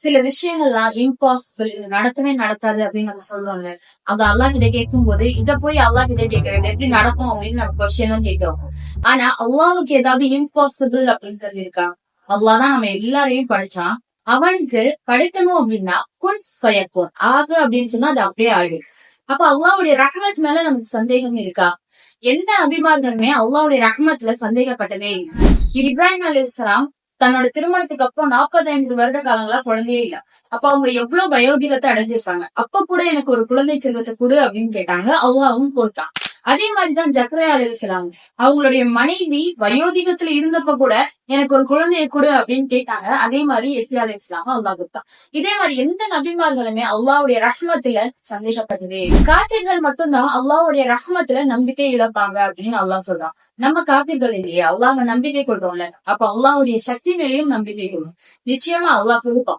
சில விஷயங்கள்லாம் இம்பாசிபிள் இது நடக்கவே நடக்காது அப்படின்னு நம்ம சொல்றோம்ல. அது அல்லா கிட்ட கேட்கும் போது இதை போய் அல்லா கிட்ட கேட்கறது எப்படி நடக்கும் அப்படின்னு நம்ம கொஸ்டினும் கேட்கிறோம் ஆனா அல்லாவுக்கு ஏதாவது இம்பாசிபிள் அப்படின்றது இருக்கா? அல்லா தான் நம்ம எல்லாரையும் படிச்சான். அவனுக்கு படைக்கணும் அப்படின்னா குன் ஃபயர்போன் ஆகு அப்படின்னு சொன்னா அது அப்படியே ஆகு அப்ப அல்லாவுடைய ரஹமத் மேல நமக்கு சந்தேகம் இருக்கா? எந்த அபிமானமே அல்லாவுடைய ரஹ்மத்ல சந்தேகப்பட்டதே இல்லை. இப்ராஹிம் அலிஸ்லாம் தன்னோட திருமணத்துக்கு அப்புறம் 45 வருட காலங்களா குழந்தையே இல்ல. அப்ப அவங்க எவ்வளவு வயோதிகத்தை அடைஞ்சிருப்பாங்க அப்ப கூட எனக்கு ஒரு குழந்தை செல்வத்தை கொடு அப்படின்னு கேட்டாங்க. அவங்க அவங்க கொடுத்தான் அதே மாதிரிதான் ஜக்ரயா அலிஸ்லாம் அவங்களுடைய மனைவி வயோதிகத்துல இருந்தப்ப கூட எனக்கு ஒரு குழந்தையை கொடு அப்படின்னு கேட்டாங்க. அதே மாதிரி எத்தி அலி இஸ்லாம் அல்லாஹ் இதே மாதிரி எந்த நபிமார்களுமே அல்லாவுடைய ரஹ்மத்துல சந்தேகப்பட்டது இல்லை. மட்டும்தான் அல்லாவுடைய ரஹ்மத்துல நம்பிக்கை இழப்பாங்க அப்படின்னு அல்லாஹ் சொல்றான். நம்ம காப்பீர்கள் இல்லையே அல்லாஹ் நம்பிக்கை கொள்றோம்ல அப்ப அல்லாவுடைய சக்தி மேலேயும் நம்பிக்கை கொள்ளும் நிச்சயமா அல்லாஹ் கொடுப்பான்.